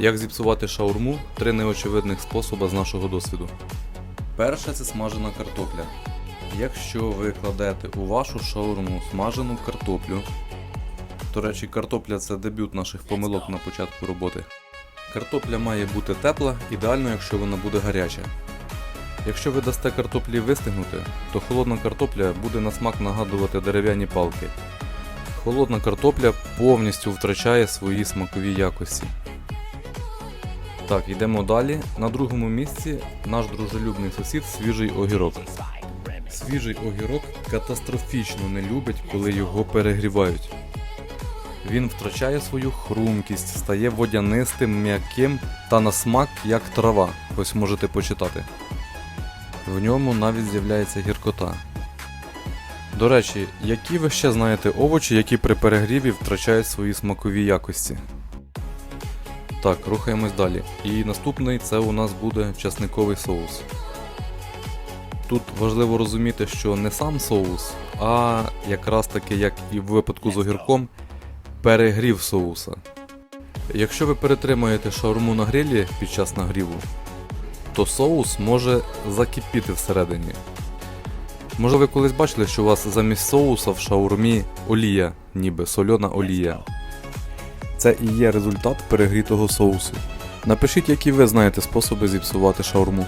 Як зіпсувати шаурму? Три неочевидних способи з нашого досвіду. Перше це смажена картопля. Якщо ви кладете у вашу шаурму смажену картоплю, до речі, картопля це дебют наших помилок на початку роботи. Картопля має бути тепла, ідеально, якщо вона буде гаряча. Якщо ви дасте картоплі вистигнути, то холодна картопля буде на смак нагадувати дерев'яні палки. Холодна картопля повністю втрачає свої смакові якості. Так, йдемо далі. На другому місці наш дружелюбний сусід свіжий огірок. Свіжий огірок катастрофічно не любить, коли його перегрівають. Він втрачає свою хрумкість, стає водянистим, м'яким та на смак як трава. Ось можете почитати. В ньому навіть з'являється гіркота. До речі, які ви ще знаєте овочі, які при перегріві втрачають свої смакові якості? Так, рухаємось далі. І наступний це у нас буде часниковий соус. Тут важливо розуміти, що не сам соус, а якраз таки, як і в випадку з огірком, перегрів соуса. Якщо ви перетримаєте шаурму на грилі під час нагріву, то соус може закипіти всередині. Може ви колись бачили, що у вас замість соуса в шаурмі олія, ніби сольона олія. Це і є результат перегрітого соусу. Напишіть, які ви знаєте способи зіпсувати шаурму.